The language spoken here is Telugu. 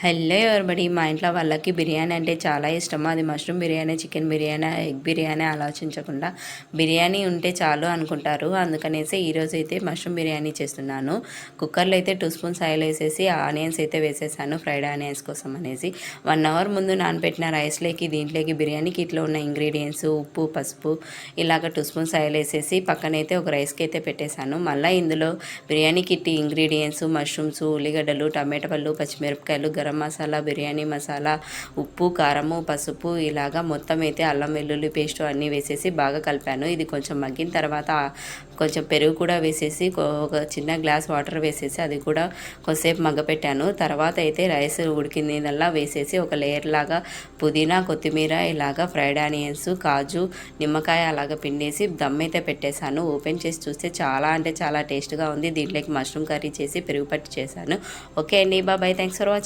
హలో ఎవరిబడి మా ఇంట్లో వాళ్ళకి బిర్యానీ అంటే చాలా ఇష్టం. అది mushroom biryani chicken biryani egg biryani ఆలోచించకుండా బిర్యానీ ఉంటే చాలు అనుకుంటారు. అందుకనేసి ఈరోజు అయితే మష్రూమ్ బిర్యానీ చేస్తున్నాను. కుక్కర్లో అయితే టూ స్పూన్స్ ఆయిల్ వేసేసి ఆనియన్స్ అయితే వేసేసాను ఫ్రైడ్ ఆనియన్స్ కోసం అనేసి. వన్ అవర్ ముందు నానబెట్టిన రైస్లోకి దీంట్లోకి బిర్యానీకి ఇట్లా ఉన్న ఇంగ్రీడియంట్స్ ఉప్పు పసుపు ఇలాగ టూ స్పూన్స్ ఆయిల్ వేసేసి పక్కనైతే ఒక రైస్కి అయితే పెట్టేశాను. మళ్ళీ ఇందులో బిర్యానీకి కిట్ ఇంగ్రీడియంట్స్ మష్రూమ్స్ ఉల్లిగడ్డలు టమాటా పళ్ళు పచ్చిమిరపకాయలు గరం మసాలా బిర్యానీ మసాలా ఉప్పు కారము పసుపు ఇలాగా మొత్తం అయితే అల్లం వెల్లుల్లి పేస్ట్ అన్నీ వేసేసి బాగా కలిపాను. ఇది కొంచెం మగ్గిన తర్వాత కొంచెం పెరుగు కూడా వేసేసి ఒక చిన్న గ్లాస్ వాటర్ వేసేసి అది కూడా కొద్దిసేపు మగ్గపెట్టాను. తర్వాత అయితే రైస్ ఉడికిందల్లా వేసేసి ఒక లేయర్ లాగా పుదీనా కొత్తిమీర ఇలాగా ఫ్రైడ్ ఆనియన్స్ కాజు నిమ్మకాయ అలాగా పిండేసి దమ్ అయితే పెట్టేశాను. ఓపెన్ చేసి చూస్తే చాలా అంటే చాలా టేస్ట్గా ఉంది. దీంట్లోకి మష్రూమ్ కర్రీ చేసి పెరుగు పట్టి చేశాను. ఓకే అండి. బాబాయ్ థ్యాంక్స్ ఫర్ వాచింగ్